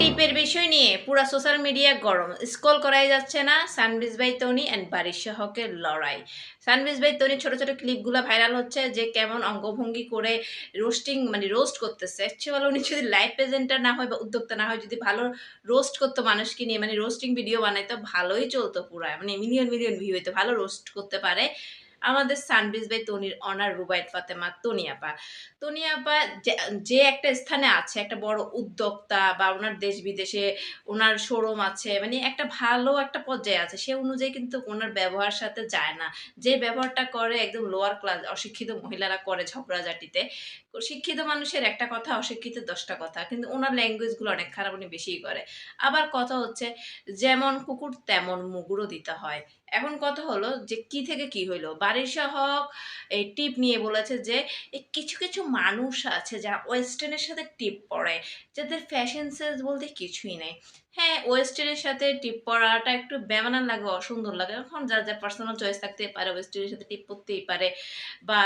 টিপের বিষয় নিয়ে পুরা সোশ্যাল মিডিয়া গরম। স্কল করাই যাচ্ছে না সানবিজ বাই তনি অ্যান্ড বারিশা হকের লড়াই। সানবিজ বাই তনি ছোট ছোট ক্লিপগুলো ভাইরাল হচ্ছে যে কেমন অঙ্গভঙ্গি করে রোস্টিং মানে রোস্ট করতেছে। অ্যাকচুয়ালি উনি যদি লাইভ প্রেজেন্টার না হয় বা উদ্যোক্তা না হয়, যদি ভালো রোস্ট করতো মানুষকে নিয়ে মানে রোস্টিং ভিডিও বানাইতো, ভালোই চলতো পুরা। মানে মিলিয়ন মিলিয়ন ভিউ হইতো, ভালো রোস্ট করতে পারে। আমাদের সানবিজ বাই তনির অনার রুবাইট ফাতেমা তনিয়াপা তনিয়াপা যে একটা স্থানে আছে, একটা বড় উদ্যোক্তা বা ওনার দেশ বিদেশে ওনার শোরুম আছে মানে একটা ভালো একটা পর্যায়ে আছে, সে অনুযায়ী কিন্তু ওনার ব্যবহার সাথে যায় না। যে ব্যবহারটা করে একদম লোয়ার ক্লাস অশিক্ষিত মহিলারা করে ঝগড়াঝাটিতে শিক্ষিত মানুষের একটা কথা, অশিক্ষিত দশটা কথা। কিন্তু ওনার ল্যাঙ্গুয়েজগুলো অনেক খারাপ উনি বেশিই করে। আবার কথা হচ্ছে, যেমন কুকুর তেমন মুগুরও দিতে হয়। এখন কথা হলো যে, কি থেকে কি হইল? বারিশা হক এই টিপ নিয়ে বলেছে যে কিছু কিছু মানুষ আছে যারা ওয়েস্টার্নের সাথে টিপ পড়ে, যাদের ফ্যাশন সেন্স বলতে কিছুই নেই। হ্যাঁ ওয়েস্টার্নের সাথে টিপ পরাটা একটু বেমানান লাগে, অসুন্দর লাগে। এখন যার যার পার্সোনাল চয়েস থাকতে পারে ওয়েস্টার্নের সাথে টিপ পরতেই পারে। বা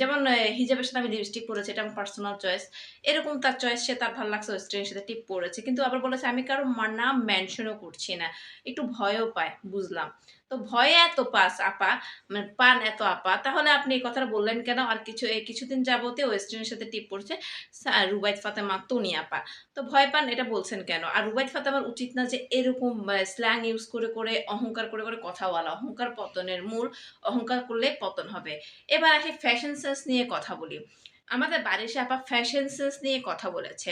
যেমন হিজাবের সাথে আমি লিপস্টিক পরেছি, এটা আমার পার্সোনাল চয়েস এরকম তার চয়েস সে তার ভালো লাগছে ওয়েস্টার্নের সাথে টিপ পরেছে কিন্তু আবার বলেছে, আমি কারও নাম মেনশনও করছি না। একটু ভয়ও পায়, বুঝলাম। তো ভয়ে এত পাস আপা মানে পান এত আপা। তাহলে আপনি এই কথাটা বললেন কেন? আর কিছু, এই কিছুদিন যাবতে ওয়েস্টার্নের সাথে টিপ পড়ছে রুবাইত ফাতেমা তনি আপা। তো ভয় পান, এটা বলছেন কেন? আর রুবাইত ফাতেমার উচিত না যে এরকম স্ল্যাং ইউজ করে করে, অহংকার করে করে কথা বলা। অহংকার পতনের মূল, অহংকার করলে পতন হবে। এবার আসি ফ্যাশন সেন্স নিয়ে কথা বলি। আমাদের বাড়ির আপা ফ্যাশন সেন্স নিয়ে কথা বলেছে।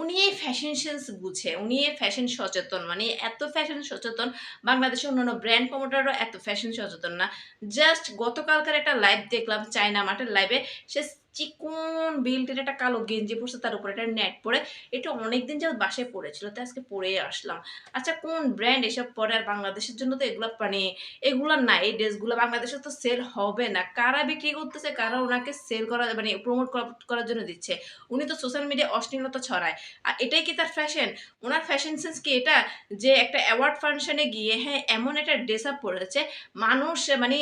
উনি এই ফ্যাশন সেন্স বুঝে, উনি এই ফ্যাশন সচেতন মানে এত ফ্যাশন সচেতন বাংলাদেশের অন্যান্য ব্র্যান্ড প্রমোটারও এত ফ্যাশন সচেতন না। জাস্ট গতকালকার একটা লাইভ দেখলাম, চায়না মাঠের লাইভে সে চিকন বিল্টের একটা কালো গেঞ্জি পরছে, তার উপরে একটা নেট পরে। এটা অনেকদিন যাবত বাসায় পড়েছিল, তাই আজকে পরে আসলাম। আচ্ছা কোন ব্র্যান্ড এসব পরে আর বাংলাদেশের জন্য তো এগুলো মানে এগুলো না, এই ড্রেসগুলো বাংলাদেশে তো সেল হবে না। কারা বিক্রি করতেছে, কারা ওনাকে সেল করা মানে প্রমোট করার জন্য দিচ্ছে? উনি তো সোশ্যাল মিডিয়ায় অশ্লীলতা ছড়ায়। আর এটাই কি তার ফ্যাশন ওনার ফ্যাশন সেন্স কি এটা? যে একটা অ্যাওয়ার্ড ফাংশনে গিয়ে হ্যাঁ এমন একটা ড্রেস আপ পরেছে, মানুষ মানে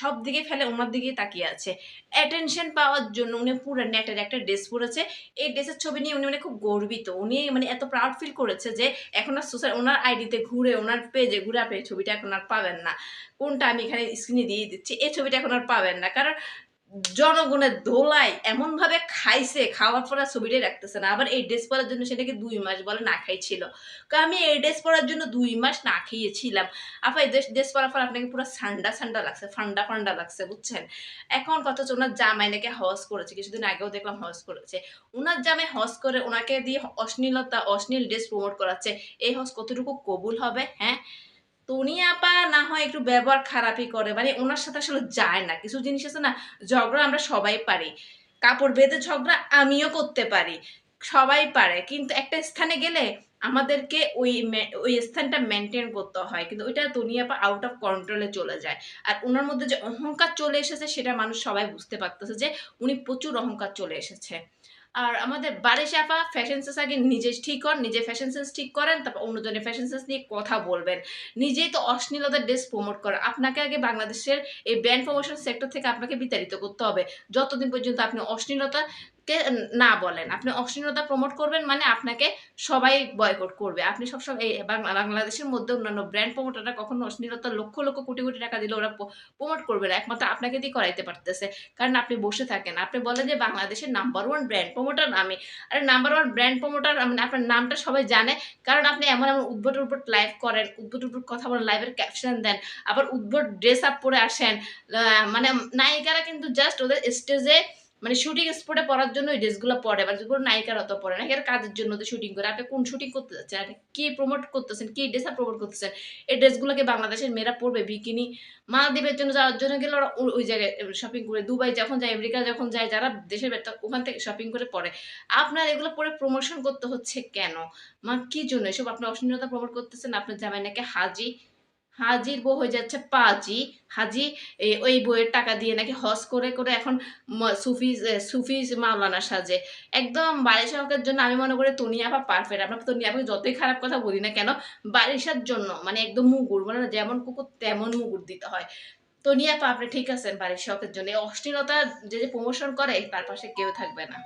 সব দিকে ফেলে ওনার দিকেই তাকিয়ে আছে। অ্যাটেনশন পাওয়ার জন্য উনি পুরো নেটের একটা ড্রেস পরেছে। এই ড্রেসের ছবি নিয়ে উনি মানে খুব গর্বিত। উনি মানে এত প্রাউড ফিল করেছে যে এখন আর সোশ্যাল ওনার আইডিতে ঘুরে, ওনার পেজে ঘুরে আপনি ছবিটা এখন আর পাবেন না। কোনটা আমি এখানে স্ক্রিনে দিয়ে দিচ্ছি, এই ছবিটা এখন আর পাবেন না। কারণ জনগণের দোলায় এমনভাবে খাইছে, খাওয়ার পরে আর ছবিটাই রাখতেছে না। আবার এই ড্রেস পরার জন্য সেটাকে দুই মাস বলে না খাইছিল। আমি এই ড্রেস পরার জন্য দুই মাস না খেয়েছিলাম। আপা, এই ড্রেস পরার পর আপনাকে পুরো ঠান্ডা ঠান্ডা লাগছে, ফান্ডা ফান্ডা লাগছে, বুঝছেন? এখন কথা হচ্ছে ওনার জামাই নাকি হজ করেছে, কিছুদিন আগেও দেখলাম হজ করেছে। ওনার জামাই হজ করে ওনাকে দিয়ে অশ্লীলতা, অশ্লীল ড্রেস প্রমোট করাচ্ছে। এই হজ কতটুকু কবুল হবে হ্যাঁ? তনি আপা না হয় একটু ব্যবহার খারাপই করে মানে ওনার সাথে আসলে যায় না। কিছু জিনিস আছে না, ঝগড়া আমরা সবাই পারি। কাপড় বেঁধে ঝগড়া আমিও করতে পারি, সবাই পারে। কিন্তু একটা স্থানে গেলে আমাদেরকে ওই ওই স্থানটা মেনটেন করতে হয়। কিন্তু ওইটা তনিয়াপা আউট অফ কন্ট্রোলে চলে যায়। আর ওনার মধ্যে যে অহংকার চলে এসেছে, সেটা মানুষ সবাই বুঝতে পারতেছে যে, উনি প্রচুর অহংকার চলে এসেছে। আর আমাদের বাড়ি চাপা ফ্যাশন সেন্স আগে নিজে ঠিক কর, নিজে ফ্যাশন সেন্স ঠিক করেন, তারপর অন্যজনের ফ্যাশন সেন্স নিয়ে কথা বলবেন। নিজেই তো অশ্লীলতার ড্রেস প্রমোট করেন আপনাকে আগে বাংলাদেশের এই ব্র্যান্ড প্রমোশন সেক্টর থেকে আপনাকে বিতাড়িত করতে হবে। যতদিন পর্যন্ত আপনি অশ্লীলতাকে না বলেন। আপনি অশ্লীলতা প্রমোট করবেন মানে আপনাকে সবাই বয়কট করবে। আপনি সবসময় এই বাংলাদেশের মধ্যে অন্যান্য ব্র্যান্ড প্রমোটাররা কখনো অশ্লীলতা লক্ষ লক্ষ, কোটি কোটি টাকা দিলে ওরা প্রমোট করবে না। একমাত্র আপনাকে দিয়ে করাইতে পারতেছে। কারণ আপনি বসে থাকেন। আপনি বলেন যে বাংলাদেশের নাম্বার ওয়ান ব্র্যান্ড প্রমোটার আমি। আরে নাম্বার ওয়ান ব্র্যান্ড প্রমোটার মানে আপনার নামটা সবাই জানে। কারণ আপনি এমন এমন উদ্ভট উদ্ভট লাইভ করেন, উদ্ভট উদ্ভট কথা বলেন লাইভের ক্যাপশন দেন। আবার উদ্ভট ড্রেস আপ পরে আসেন। মানে নায়িকারা কিন্তু জাস্ট ওদের স্টেজে মানে শুটিং স্পটে পড়ার জন্য ওই ড্রেসগুলো পরে বা যেগুলো নায়িকার অত পরে নায়িকার কাজের জন্য তো শুটিং করে। আপনি কোন শুটিং করতে যাচ্ছেন? আপনি কি প্রমোট করতেছেন? কি ড্রেস প্রমোট করতেছেন? এই ড্রেসগুলোকে বাংলাদেশের মেয়েরা পরবে বিকিনি মালদ্বীপের জন্য যাওয়ার জন্য গেলে ওরা ওই জায়গায় শপিং করে। দুবাই যখন যায়, আমেরিকা যখন যায়, যারা দেশের ওখান থেকে শপিং করে পরে। আপনার এগুলো পরে প্রমোশন করতে হচ্ছে কেন? মা, কি জন্য? এসব আপনার অশ্লীলতা প্রমোট করতেছেন, আপনার জামাই নাকি হাজি হাজির বউ হয়ে যাচ্ছে পাজি। হাজি ওই বইয়ের টাকা দিয়ে নাকি হজ করে করে এখন সুফিজ সুফিজ মাওলানা সাজে। একদম বারিশাহকের জন্য আমি মনে করি তনিয়াপা পারফেক্ট আমরা তনিয়াপাকে যতই খারাপ কথা বলি না কেন বারিশার জন্য মানে একদম মুগুর মানে যেমন কুকুর তেমন মুগুর দিতে হয়। তনিয়াপা আপনি ঠিক আছেন বারিশাহকের জন্য? এই অশ্লীলতা যে যে প্রমোশন করে, তার পাশে কেউ থাকবে না।